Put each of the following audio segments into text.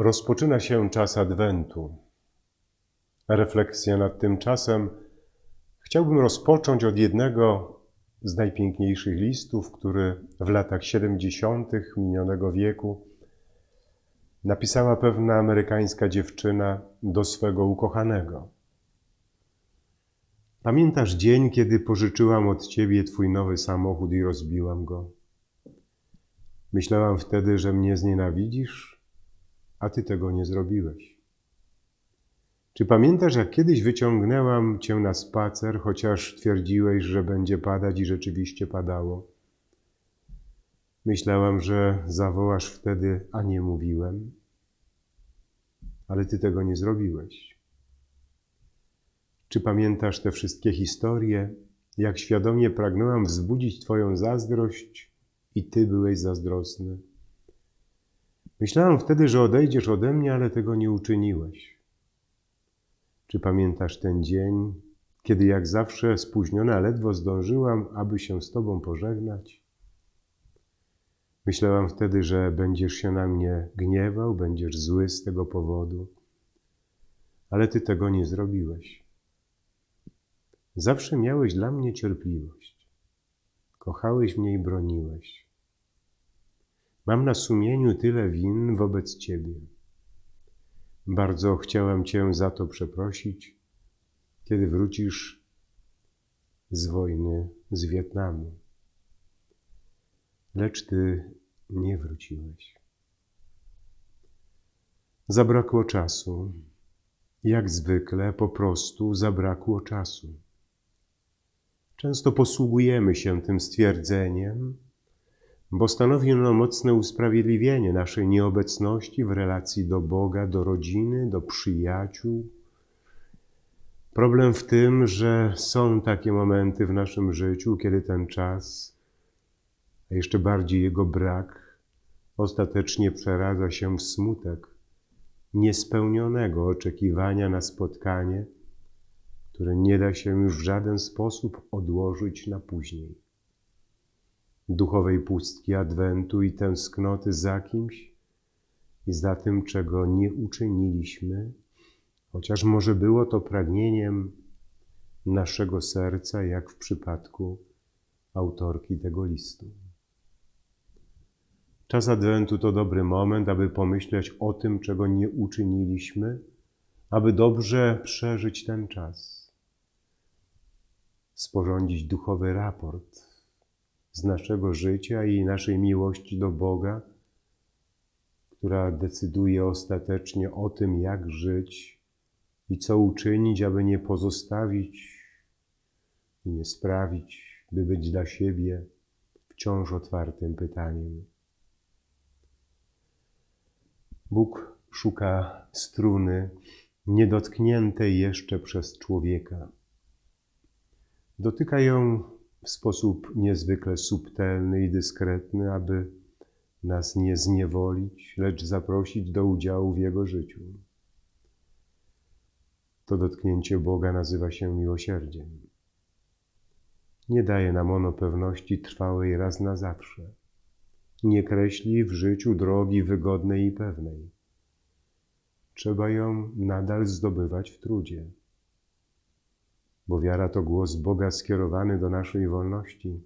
Rozpoczyna się czas Adwentu. Refleksja nad tym czasem chciałbym rozpocząć od jednego z najpiękniejszych listów, który w latach 70. minionego wieku napisała pewna amerykańska dziewczyna do swego ukochanego. Pamiętasz dzień, kiedy pożyczyłam od ciebie twój nowy samochód i rozbiłam go? Myślałam wtedy, że mnie znienawidzisz, a ty tego nie zrobiłeś. Czy pamiętasz, jak kiedyś wyciągnęłam cię na spacer, chociaż twierdziłeś, że będzie padać i rzeczywiście padało? Myślałam, że zawołasz wtedy, a nie mówiłem, ale ty tego nie zrobiłeś. Czy pamiętasz te wszystkie historie, jak świadomie pragnęłam wzbudzić Twoją zazdrość i Ty byłeś zazdrosny? Myślałam wtedy, że odejdziesz ode mnie, ale tego nie uczyniłeś. Czy pamiętasz ten dzień, kiedy jak zawsze spóźniona ledwo zdążyłam, aby się z Tobą pożegnać? Myślałam wtedy, że będziesz się na mnie gniewał, będziesz zły z tego powodu, ale Ty tego nie zrobiłeś. Zawsze miałeś dla mnie cierpliwość. Kochałeś mnie i broniłeś. Mam na sumieniu tyle win wobec Ciebie. Bardzo chciałem Cię za to przeprosić, kiedy wrócisz z wojny z Wietnamu. Lecz Ty nie wróciłeś. Zabrakło czasu. Jak zwykle, po prostu zabrakło czasu. Często posługujemy się tym stwierdzeniem, bo stanowi ono mocne usprawiedliwienie naszej nieobecności w relacji do Boga, do rodziny, do przyjaciół. Problem w tym, że są takie momenty w naszym życiu, kiedy ten czas, a jeszcze bardziej jego brak, ostatecznie przeradza się w smutek niespełnionego oczekiwania na spotkanie które nie da się już w żaden sposób odłożyć na później. Duchowej pustki Adwentu i tęsknoty za kimś i za tym, czego nie uczyniliśmy, chociaż może było to pragnieniem naszego serca, jak w przypadku autorki tego listu. Czas Adwentu to dobry moment, aby pomyśleć o tym, czego nie uczyniliśmy, aby dobrze przeżyć ten czas sporządzić duchowy raport z naszego życia i naszej miłości do Boga, która decyduje ostatecznie o tym, jak żyć i co uczynić, aby nie pozostawić i nie sprawić, by być dla siebie wciąż otwartym pytaniem. Bóg szuka struny niedotkniętej jeszcze przez człowieka. Dotyka ją w sposób niezwykle subtelny i dyskretny, aby nas nie zniewolić, lecz zaprosić do udziału w Jego życiu. To dotknięcie Boga nazywa się miłosierdziem. Nie daje nam ono pewności trwałej raz na zawsze. Nie kreśli w życiu drogi wygodnej i pewnej. Trzeba ją nadal zdobywać w trudzie bo wiara to głos Boga skierowany do naszej wolności.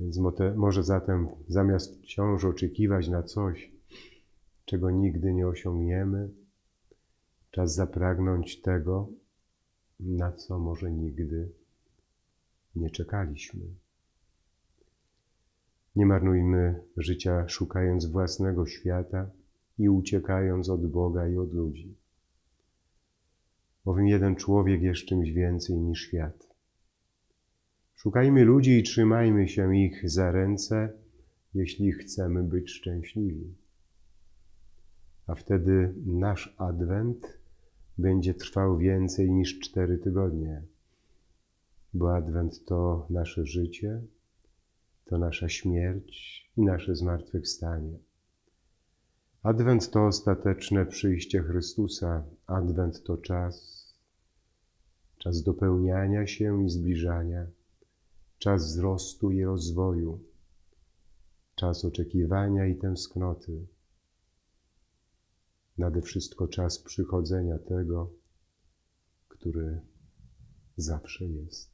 Więc może zatem zamiast wciąż oczekiwać na coś, czego nigdy nie osiągniemy, czas zapragnąć tego, na co może nigdy nie czekaliśmy. Nie marnujmy życia szukając własnego świata i uciekając od Boga i od ludzi bowiem jeden człowiek jest czymś więcej niż świat. Szukajmy ludzi i trzymajmy się ich za ręce, jeśli chcemy być szczęśliwi. A wtedy nasz adwent będzie trwał więcej niż cztery tygodnie, bo adwent to nasze życie, to nasza śmierć i nasze zmartwychwstanie. Adwent to ostateczne przyjście Chrystusa. Adwent to czas, czas dopełniania się i zbliżania, czas wzrostu i rozwoju, czas oczekiwania i tęsknoty. nade wszystko czas przychodzenia tego, który zawsze jest.